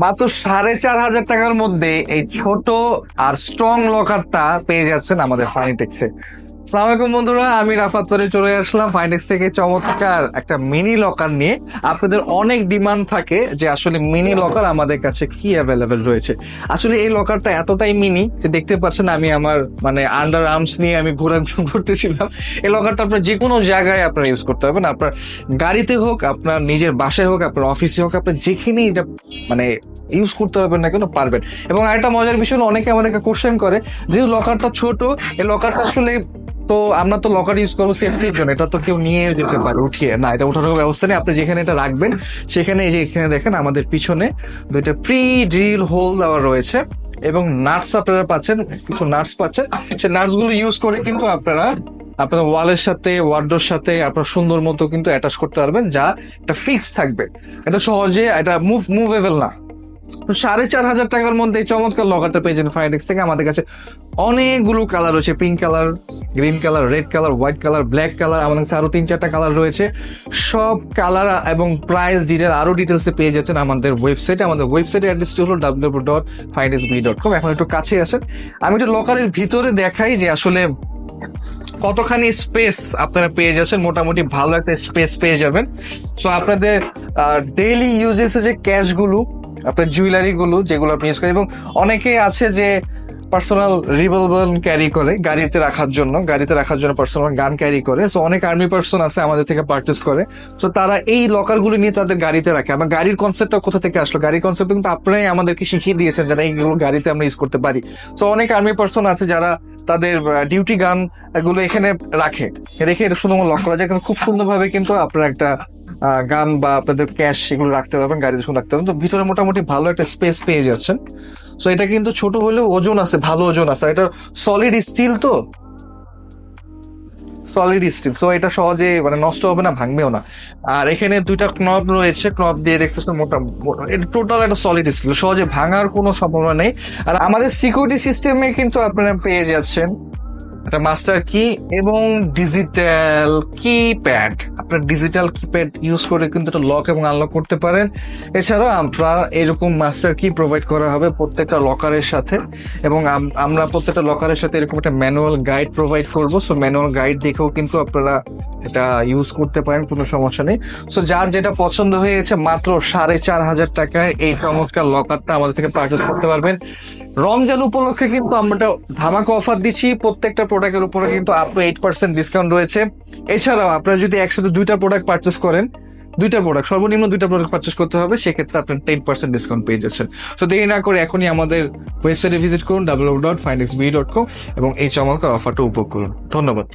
মাত্র সাড়ে চার হাজার টাকার মধ্যে এই ছোট আর স্ট্রং লকারটা পেয়ে যাচ্ছেন আমাদের ফাইনটেক্সে সালামালাইকুম বন্ধুরা, আমি রাফাত করে চলে আসলাম ফাইনেক্স থেকে। চমৎকার একটা মিনি লকার নিয়ে। আপনাদের অনেক ডিমান্ড থাকে যে আসলে মিনি লকার আমাদের কাছে কি অ্যাভেলেবেল রয়েছে। আসলে এই লকারটা এতটাই মিনি যে দেখতে পাচ্ছেন আমি আমার মানে আন্ডার আর্মস নিয়ে আমি ঘোরা ঘুরতেছিলাম এই লকারটা আপনার যে কোনো জায়গায় আপনার ইউজ করতে পারবেন। আপনার গাড়িতে হোক, আপনার নিজের বাসায় হোক, আপনার অফিসে হোক আপনার যেখানেই এটা মানে ইউজ করতে পারবেন না কেন, পারবেন। এবং আরেকটা মজার বিষয় অনেকে আমাদেরকে কোশ্চেন করে যেহেতু লকারটা ছোট, এই লকারটা আসলে তো আমরা তো লকার ইউজ করব সেফটির জন্য। এটা তো কেউ নিয়ে যেতে পারে, উঠিয়ে। না, এটা ওঠানোর ব্যবস্থা নেই। আপনি যেখানে এটা রাখবেন, সেখানে এই যে এখানে দেখেন, আমাদের পিছনে দুইটা প্রি ড্রিল হোল দেওয়া রয়েছে। এবং নাটস আপনারা পাচ্ছেন, কিছু নাটস পাচ্ছেন। নাটসগুলো ইউজ করে কিন্তু আপনারা, আপনার ওয়ালের সাথে ওয়ার্ডোর সাথে, আপনার সুন্দর মতো কিন্তু অ্যাটাচ করতে পারবেন, যা একটা ফিক্স থাকবে। এটা সহজে, এটা মুভ মুভেবল না। সাড়ে চার হাজার টাকার মধ্যে এই চমৎকার লকারটা পেয়েছেন ফায়ারটেক্স থেকে। আমাদের কাছে অনেকগুলো কালার রয়েছে pink colour green colour red colour white colour black colour আমাদের কাছে আরও তিন চারটা কালার রয়েছে। সব কালার এবং প্রাইস ডিটেল আরও ডিটেলসে পেয়ে যাচ্ছেন আমাদের ওয়েবসাইটে আমাদের ওয়েবসাইটের অ্যাড্রেসটি হলো W dot Finex dot com এখন একটু কাছে আসেন। আমি একটু লকারের ভিতরে দেখাই যে আসলে কতখানি স্পেস আপনারা পেয়ে যাচ্ছেন। মোটামুটি ভালো একটা স্পেস পেয়ে যাবেন। সো আপনাদের ডেইলি ইউজেসে যে ক্যাশগুলো আপনার জুয়েলারি গুলো যেগুলো আপনি ইউজ করেন এবং অনেকেই আছে যে পার্সোনাল রিভলভার ক্যারি করে গাড়িতে রাখার জন্য, গাড়িতে রাখার জন্য পার্সোনাল গান ক্যারি করে। সো অনেক আর্মি পার্সন আছে আমাদের থেকে পার্চেস করে। সো তারা এই লকারগুলো নিয়ে তাদের গাড়িতে রাখে। আমার গাড়ির কনসেপ্টটা কোথা থেকে আসলো? গাড়ির কনসেপ্ট কিন্তু আপনারাই আমাদেরকে শিখিয়ে দিয়েছেন যারা এইগুলো গাড়িতে আমরা ইউজ করতে পারি। সো অনেক আর্মি পার্সন আছে যারা তাদের ডিউটি গান এগুলো এখানে রাখে। রেখে এটা শুধু লক করা যায় কিন্তু খুব সুন্দরভাবে কিন্তু আপনার একটা গান বা আপনাদের ক্যাশ এগুলো রাখতে পারবেন, গাড়িতে শুনে রাখতে পারবেন। তো ভিতরে মোটামুটি ভালো একটা স্পেস পেয়ে যাচ্ছেন। সো এটা কিন্তু ছোট হলেও ওজন আছে, ভালো ওজন আছে। এটা সলিড স্টিল তো। সলিড স্টিল সো এটা সহজে মানে নষ্ট হবে না, ভাঙবেও না। আর এখানে দুইটা ক্নব রয়েছে ক্নব দিয়ে দেখতেছেন মোটা, মোটা- এটা টোটাল একটা সলিড স্টিল সহজে ভাঙার কোনো সম্ভাবনা নেই। আর আমাদের সিকিউরিটি সিস্টেমে কিন্তু আপনারা পেয়ে যাচ্ছেন। একটা মাস্টার কি এবং ডিজিটাল কিপ্যাড আপনার ডিজিটাল কিপ্যাড ইউজ করে কিন্তু এটা লক এবং আনলক করতে পারেন। এছাড়াও আমরা এরকম মাস্টার কি প্রোভাইড করা হবে প্রত্যেকটা লকারের সাথে এবং আমরা প্রত্যেকটা লকারের সাথে এরকম একটা ম্যানুয়াল গাইড প্রোভাইড করব। সো ম্যানুয়াল গাইড দেখেও কিন্তু আপনারা এটা ইউজ করতে পারেন, কোনো সমস্যা নেই। সো যার যেটা পছন্দ হয়েছে, মাত্র সাড়ে চার হাজার টাকায় এই চমৎকার লকারটা আমাদের থেকে পারচেস করতে পারবেন। রমজান উপলক্ষে কিন্তু আমরা ধামাকা অফার দিচ্ছি। প্রত্যেকটা প্রোডাক্টের উপরে কিন্তু up to eight percent discount রয়েছে। এছাড়াও আপনারা যদি একসাথে দুইটা প্রোডাক্ট পারচেস করেন, দুইটা প্রোডাক্ট সর্বনিম্ন দুইটা প্রোডাক্ট পারচেস করতে হবে, সেক্ষেত্রে আপনার টেন পার্সেন্ট ডিসকাউন্ট পেয়ে যাচ্ছেন। তো দেরি না করে এখনই আমাদের ওয়েবসাইটে ভিজিট করুন W dot Findex B dot com এবং এই চমৎকার অফারটা উপভোগ করুন। ধন্যবাদ।